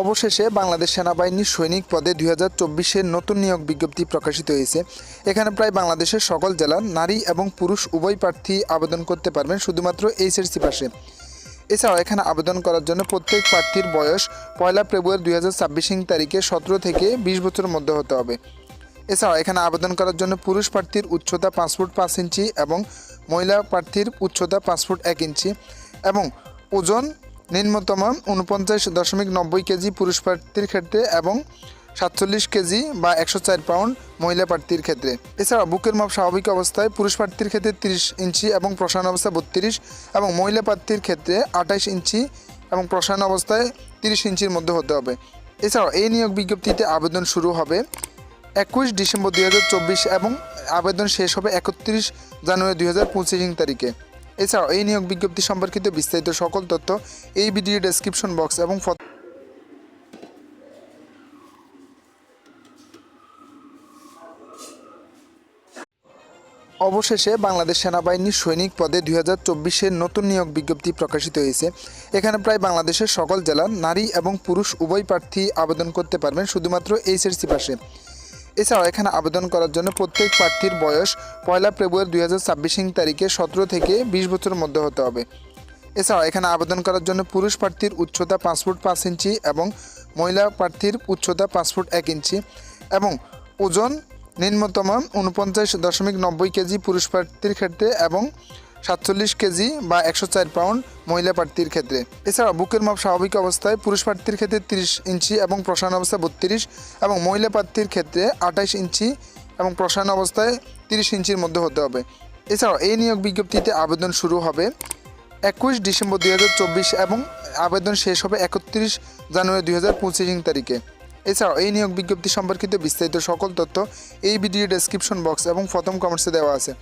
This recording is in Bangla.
অবশেষে বাংলাদেশ সেনাবাহিনীর সৈনিক পদে দুই হাজার নতুন নিয়োগ বিজ্ঞপ্তি প্রকাশিত হয়েছে। এখানে প্রায় বাংলাদেশের সকল জেলার নারী এবং পুরুষ উভয় প্রার্থী আবেদন করতে পারবেন শুধুমাত্র এইচএসসি পাশে। এছাড়াও এখানে আবেদন করার জন্য প্রত্যেক প্রার্থীর বয়স পয়লা ফেব্রুয়ারি দুই হাজার ছাব্বিশ তারিখে সতেরো থেকে বিশ বছরের মধ্যে হতে হবে। এছাড়াও এখানে আবেদন করার জন্য পুরুষ প্রার্থীর উচ্চতা পাঁচ ফুট পাঁচ ইঞ্চি এবং মহিলা প্রার্থীর উচ্চতা পাঁচ ফুট এক ইঞ্চি এবং ওজন নিম্নতম উনপঞ্চাশ দশমিক নব্বই কেজি পুরুষ প্রার্থীর ক্ষেত্রে এবং সাতচল্লিশ কেজি বা একশো চার পাউন্ড মহিলা প্রার্থীর ক্ষেত্রে। এছাড়া বুকের মাপ স্বাভাবিক অবস্থায় পুরুষ প্রার্থীর ক্ষেত্রে তিরিশ ইঞ্চি এবং প্রসারণ অবস্থায় বত্রিশ এবং মহিলা প্রার্থীর ক্ষেত্রে আঠাশ ইঞ্চি এবং প্রসারণ অবস্থায় তিরিশ ইঞ্চির মধ্যে হতে হবে। এছাড়াও এই নিয়োগ বিজ্ঞপ্তিতে আবেদন শুরু হবে একুশ ডিসেম্বর দুই হাজার চব্বিশ এবং আবেদন শেষ হবে একত্রিশ জানুয়ারি দুই হাজার পঁচিশ তারিখে। এছাড়াও এই নিয়োগ বিজ্ঞপ্তি সম্পর্কিত বিস্তারিত সকল তথ্য এই ভিডিও ডেসক্রিপশন বক্স এবং অবশেষে বাংলাদেশ সেনাবাহিনীর সৈনিক পদে দুই হাজার চব্বিশের নতুন নিয়োগ বিজ্ঞপ্তি প্রকাশিত হয়েছে। এখানে প্রায় বাংলাদেশের সকল জেলার নারী এবং পুরুষ উভয় প্রার্থী আবেদন করতে পারবেন শুধুমাত্র এইচএসসি পাশে। এছাড়াও এখানে আবেদন করার জন্য প্রত্যেক প্রার্থীর বয়স পয়লা ফেব্রুয়ারি দুই হাজার ছাব্বিশ তারিখে সতেরো থেকে বিশ বছরের মধ্যে হতে হবে। এছাড়াও এখানে আবেদন করার জন্য পুরুষ প্রার্থীর উচ্চতা পাঁচ ফুট পাঁচ ইঞ্চি এবং মহিলা প্রার্থীর উচ্চতা পাঁচ ফুট এক ইঞ্চি এবং ওজন নিম্নতম উনপঞ্চাশ দশমিক নব্বই কেজি পুরুষ প্রার্থীর ক্ষেত্রে এবং সাতচল্লিশ কেজি বা একশো চার পাউন্ড মহিলা প্রার্থীর ক্ষেত্রে। এছাড়া বুকের মাপ স্বাভাবিক অবস্থায় পুরুষ প্রার্থীর ক্ষেত্রে তিরিশ ইঞ্চি এবং প্রসারণ অবস্থায় বত্রিশ এবং মহিলা প্রার্থীর ক্ষেত্রে আঠাশ ইঞ্চি এবং প্রসারণ অবস্থায় তিরিশ ইঞ্চির মধ্যে হতে হবে। এছাড়াও এই নিয়োগ বিজ্ঞপ্তিতে আবেদন শুরু হবে একুশ ডিসেম্বর দুই হাজার চব্বিশ এবং আবেদন শেষ হবে একত্রিশ জানুয়ারি দুই হাজার পঁচিশ তারিখে। এছাড়াও এই নিয়োগ বিজ্ঞপ্তি সম্পর্কিত বিস্তারিত সকল তথ্য এই ভিডিও ডেসক্রিপশন বক্স এবং প্রথম কমেন্টসে দেওয়া আছে।